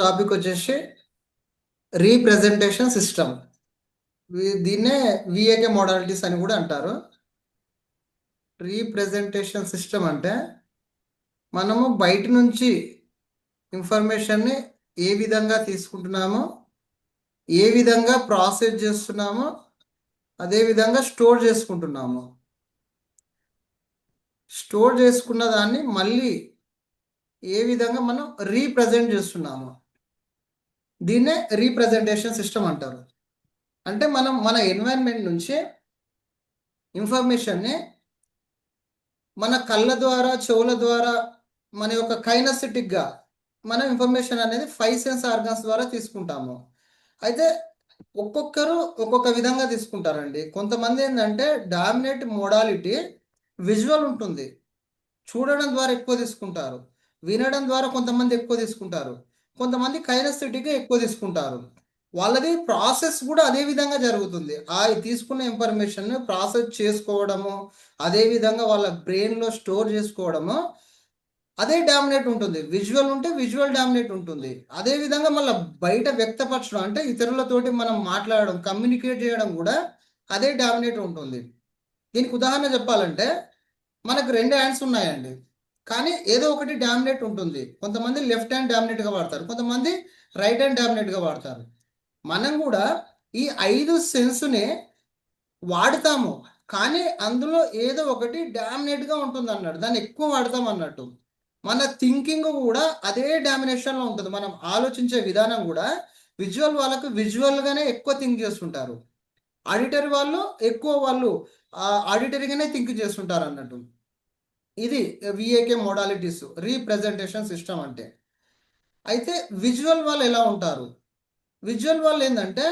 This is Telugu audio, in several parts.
టాపిక్ వచ్చేసి రీప్రజెంటేషన్ సిస్టమ్. దీన్నే విఏకే మోడాలిటీస్ అని కూడా అంటారు. రీప్రజెంటేషన్ సిస్టమ్ అంటే మనము బయట నుంచి ఇన్ఫర్మేషన్ని ఏ విధంగా తీసుకుంటున్నామో ఏ విధంగా ప్రాసెస్ చేస్తున్నామో అదే విధంగా స్టోర్ చేసుకుంటున్నాము. స్టోర్ చేసుకున్న దాన్ని మళ్ళీ ఏ విధంగా మనం రీప్రజెంట్ చేస్తున్నాము. దీన్నే రీప్రజెంటేషన్ సిస్టమ్ అంటారు. అంటే మనం మన ఎన్వైరన్మెంట్ నుంచి ఇన్ఫర్మేషన్ని మన కళ్ళ ద్వారా చెవుల ద్వారా మన యొక్క కైనసిటిక్గా మనం ఇన్ఫర్మేషన్ అనేది ఫైవ్ సెన్స్ ఆర్గన్స్ ద్వారా తీసుకుంటాము. అయితే ఒక్కొక్కరు ఒక్కొక్క విధంగా తీసుకుంటారండి. కొంతమంది ఏంటంటే డామినేట్ మోడాలిటీ విజువల్ ఉంటుంది. చూడడం ద్వారా ఎక్కువ తీసుకుంటారు. వినడం ద్వారా కొంతమంది ఎక్కువ తీసుకుంటారు. కొంతమంది కైనస్థెటిక్గా ఎక్కువ తీసుకుంటారు. వాళ్ళది ప్రాసెస్ కూడా అదే విధంగా జరుగుతుంది. ఆ తీసుకున్న ఇన్ఫర్మేషన్ ప్రాసెస్ చేసుకోవడము అదే విధంగా వాళ్ళ బ్రెయిన్లో స్టోర్ చేసుకోవడము అదే డామినేట్ ఉంటుంది. విజువల్ ఉంటే విజువల్ డామినేట్ ఉంటుంది. అదే విధంగా మళ్ళీ బయట వ్యక్తపరచడం అంటే ఇతరులతోటి మనం మాట్లాడడం కమ్యూనికేట్ చేయడం కూడా అదే డామినేట్ ఉంటుంది. దీనికి ఉదాహరణ చెప్పాలంటే మనకు రెండు హ్యాండ్స్ ఉన్నాయండి. కానీ ఏదో ఒకటి డామినేట్ ఉంటుంది. కొంతమంది లెఫ్ట్ హ్యాండ్ డామినేట్గా వాడతారు. కొంతమంది రైట్ హ్యాండ్ డామినేట్గా వాడతారు. మనం కూడా ఈ ఐదు సెన్స్ని వాడతాము. కానీ అందులో ఏదో ఒకటి డామినేట్గా ఉంటుంది అన్నట్టు దాన్ని ఎక్కువ వాడతాం అన్నట్టు. మన థింకింగ్ కూడా అదే డామినేషన్లో ఉంటుంది. మనం ఆలోచించే విధానం కూడా విజువల్ వాళ్ళకు విజువల్గానే ఎక్కువ థింక్ చేస్తుంటారు. ఆడిటర్ వాళ్ళు ఎక్కువ వాళ్ళు ఆడిటరీగానే థింక్ చేస్తుంటారు అన్నట్టు ఇది విఏకే మోడాలిటీస్ రీప్రజెంటేషన్ సిస్టమ్ అంటే. అయితే విజువల్ వాళ్ళు ఎలా ఉంటారు? విజువల్ వాళ్ళు ఏంటంటే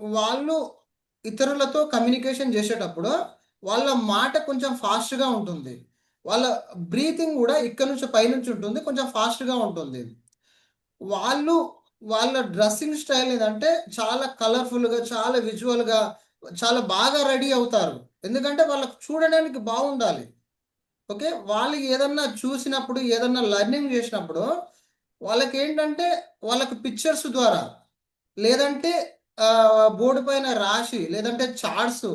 వాళ్ళు ఇతరులతో కమ్యూనికేషన్ చేసేటప్పుడు వాళ్ళ మాట కొంచెం ఫాస్ట్గా ఉంటుంది. వాళ్ళ బ్రీతింగ్ కూడా ఇక్కడ నుంచి పైనుంచి ఉంటుంది కొంచెం ఫాస్ట్గా ఉంటుంది. వాళ్ళు వాళ్ళ డ్రెస్సింగ్ స్టైల్ ఏంటంటే చాలా కలర్ఫుల్గా చాలా విజువల్గా చాలా బాగా రెడీ అవుతారు. ఎందుకంటే వాళ్ళకు చూడడానికి బాగుండాలి. ఓకే? వాళ్ళు ఏదన్నా చూసినప్పుడు ఏదన్నా లర్నింగ్ చేసినప్పుడు వాళ్ళకి ఏంటంటే వాళ్ళకి పిక్చర్స్ ద్వారా లేదంటే బోర్డు పైన రాసి లేదంటే చార్ట్స్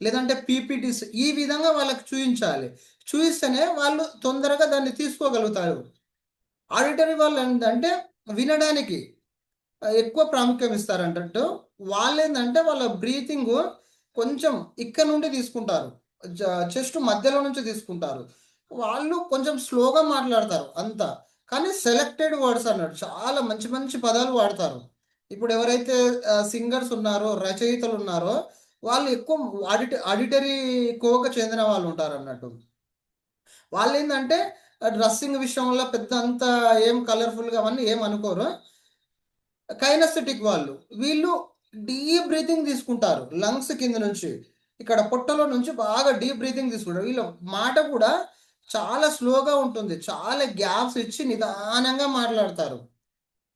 లేదంటే పీపీటీస్ ఈ విధంగా వాళ్ళకి చూపించాలి చూపిస్తేనే వాళ్ళు తొందరగా దాన్ని తీసుకోగలుగుతారు. ఆడిటరీ వాళ్ళు ఏంటంటే వినడానికి ఎక్కువ ప్రాముఖ్యం ఇస్తారంటట్టు. వాళ్ళు ఏంటంటే వాళ్ళ బ్రీతింగ్ కొంచెం ఇక్కడ నుండి తీసుకుంటారు. చెస్ట్ మధ్యలో నుంచి తీసుకుంటారు. వాళ్ళు కొంచెం స్లోగా మాట్లాడతారు అంతా. కానీ సెలెక్టెడ్ వర్డ్స్ అన్నాడు చాలా మంచి మంచి పదాలు వాడతారు. ఇప్పుడు ఎవరైతే సింగర్స్ ఉన్నారో రచయితలు ఉన్నారో వాళ్ళు ఎక్కువ ఆడిట ఆడిటరీ కోవకు చెందిన వాళ్ళు ఉంటారు అన్నట్టు. వాళ్ళు ఏంటంటే డ్రెస్సింగ్ విషయంలో పెద్ద అంత ఏం కలర్ఫుల్గా అవన్నీ ఏం అనుకోరు. కైనస్థెటిక్ వాళ్ళు. వీళ్ళు డీప్ బ్రీతింగ్ తీసుకుంటారు లంగ్స్ కింద నుంచి. ఇక్కడ పొట్టలో నుంచి బాగా డీప్ బ్రీతింగ్ తీసుకుంటారు. వీళ్ళ మాట కూడా చాలా స్లోగా ఉంటుంది. చాలా గ్యాప్స్ ఇచ్చి నిదానంగా మాట్లాడతారు.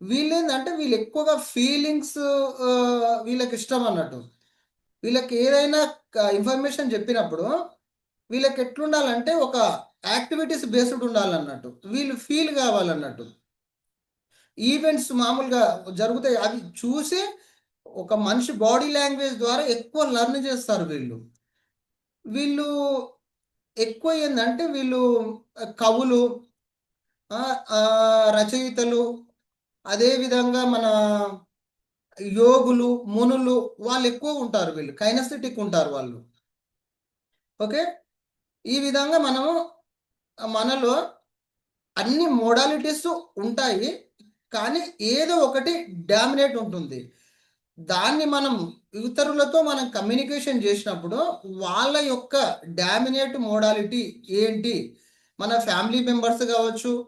వీళ్ళు ఏంటంటే వీళ్ళు ఎక్కువగా ఫీలింగ్స్ వీళ్ళకి ఇష్టం అన్నట్టు. వీళ్ళకి ఏదైనా ఇన్ఫర్మేషన్ చెప్పినప్పుడు వీళ్ళకి ఎట్లుండాలంటే ఒక యాక్టివిటీస్ బేస్డ్ ఉండాలన్నట్టు. వీళ్ళు ఫీల్ కావాలన్నట్టు. ఈవెంట్స్ మామూలుగా జరుగుతాయి. అవి చూసి ఒక మనిషి బాడీ లాంగ్వేజ్ ద్వారా ఎక్కువ లర్న్ చేస్తారు వీళ్ళు. వీళ్ళు ఎక్కువ ఏంటంటే వీళ్ళు కవులు రచయితలు అదేవిధంగా మన యోగులు మునులు వాళ్ళు ఎక్కువ ఉంటారు వీళ్ళు. కైనస్థెటిక్ ఉంటారు వాళ్ళు. ఓకే? ఈ విధంగా మనము మనలో అన్ని మోడాలిటీస్ ఉంటాయి. కానీ ఏదో ఒకటి డామినేట్ ఉంటుంది. దాన్ని మనం ఇతరులతో మనం కమ్యూనికేషన్ చేసినప్పుడు వాళ్ళ యొక్క డామినేట్ మోడాలిటీ ఏంటి? మన ఫ్యామిలీ మెంబర్స్ కావచ్చు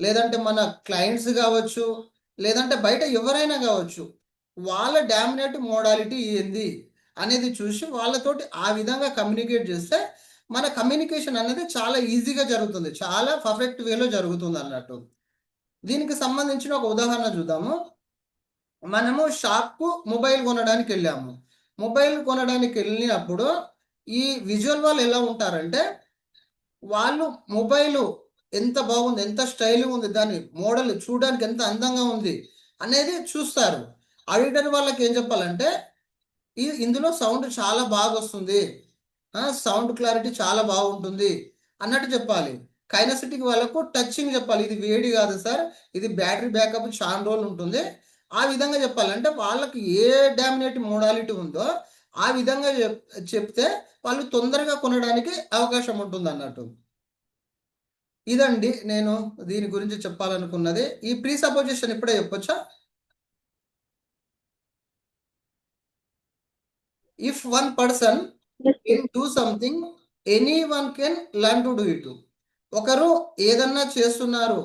లేదంటే మన క్లయింట్స్ కావచ్చు లేదంటే బయట ఎవరైనా కావచ్చు వాళ్ళ డామినేట్ మోడాలిటీ ఏంది అనేది చూసి వాళ్ళతోటి ఆ విధంగా కమ్యూనికేట్ చేస్తే మన కమ్యూనికేషన్ అనేది చాలా ఈజీగా జరుగుతుంది. చాలా పర్ఫెక్ట్ వేలో జరుగుతుంది అన్నట్టు. దీనికి సంబంధించిన ఒక ఉదాహరణ చూద్దాము. మనము షాప్కు మొబైల్ కొనడానికి వెళ్ళాము. మొబైల్ కొనడానికి వెళ్ళినప్పుడు ఈ విజువల్ వాళ్ళు ఎలా ఉంటారంటే వాళ్ళు మొబైల్ ఎంత బాగుంది ఎంత స్టైల్గా ఉంది దాని మోడల్ చూడడానికి ఎంత అందంగా ఉంది అనేది చూస్తారు. ఆడిటర్ వాళ్ళకి ఏం చెప్పాలంటే ఈ ఇందులో సౌండ్ చాలా బాగా వస్తుంది. సౌండ్ క్లారిటీ చాలా బాగుంటుంది అన్నట్టు చెప్పాలి. కైనసిటిక్ వాళ్ళకు టచింగ్ చెప్పాలి. ఇది వేడి కాదు సార్. ఇది బ్యాటరీ బ్యాకప్ చాలా రోజులు ఉంటుంది. ఆ విధంగా చెప్పాలంటే వాళ్ళకి ఏ డామినేట్ మోడాలిటీ ఉందో ఆ విధంగా చెప్- చెప్తే వాళ్ళు తొందరగా కొనడానికి అవకాశం ఉంటుంది అన్నట్టు ఇదండి నేను దీని గురించి చెప్పాలనుకున్నది. ఈ ప్రీ సపోజిషన్ ఇప్పుడే చెప్పొచ్చా? If one person can do something anyone can learn to do it ఒకరు ఏదన్నా చేస్తున్నారు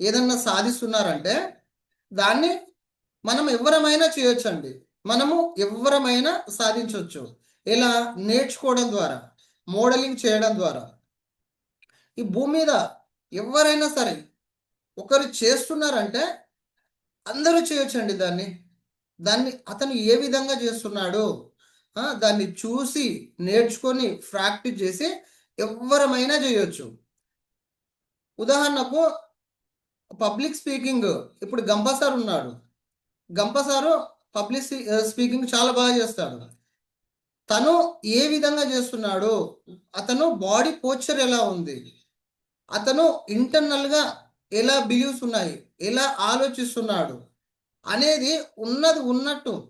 ఏదన్నా సాధిస్తున్నారంటే దాన్ని మనం ఎవరమైనా చేయొచ్చండి. మనము ఎవరమైనా సాధించవచ్చు ఇలా నేర్చుకోవడం ద్వారా మోడలింగ్ చేయడం ద్వారా. ఈ భూమి మీద ఎవరైనా సరే ఒకరు చేస్తున్నారంటే అందరూ చేయొచ్చండి దాన్ని. దాన్ని అతను ఏ విధంగా చేస్తున్నాడు? దాన్ని చూసి నేర్చుకొని ప్రాక్టీస్ చేసి ఎవరమైనా చేయొచ్చు. ఉదాహరణకు పబ్లిక్ స్పీకింగ్ ఇప్పుడు గంప సార్ ఉన్నాడు. గంప సారు పబ్లిక్ స్పీకింగ్ చాలా బాగా చేస్తాడు. తను ఏ విధంగా చేస్తున్నాడు? అతను బాడీ పోస్చర్ ఎలా ఉంది? అతను ఇంటర్నల్గా ఎలా బిలీవ్స్ ఉన్నాయి? ఎలా ఆలోచిస్తున్నాడు? అనేది ఉన్నది ఉన్నట్టు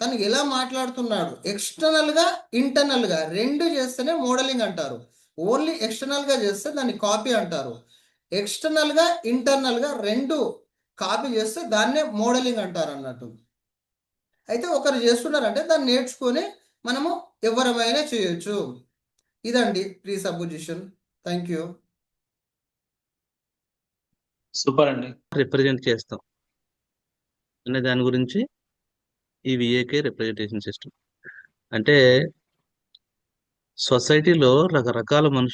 తను ఎలా మాట్లాడుతున్నాడు? ఎక్స్టర్నల్గా ఇంటర్నల్గా రెండు చేస్తేనే మోడలింగ్ అంటారు. ఓన్లీ ఎక్స్టర్నల్గా చేస్తే దాన్ని కాపీ అంటారు. ఎక్స్టర్నల్గా ఇంటర్నల్గా రెండు కాపీ చేస్తే దాన్నే మోడలింగ్ అంటారు అన్నట్టు అయితే ఒకరు చేస్తున్నారంటే దాన్ని నేర్చుకొని మనము ఎవరమైనా చేయొచ్చు. ఇదండి presupposition thank you. Super అండి. రిప్రజెంట్ చేస్తాం. అనే దాని గురించి ఈ విఏకే రిప్రజెంటేషన్ సిస్టమ్. అంటే సొసైటీలో రకరకాల మనుషులు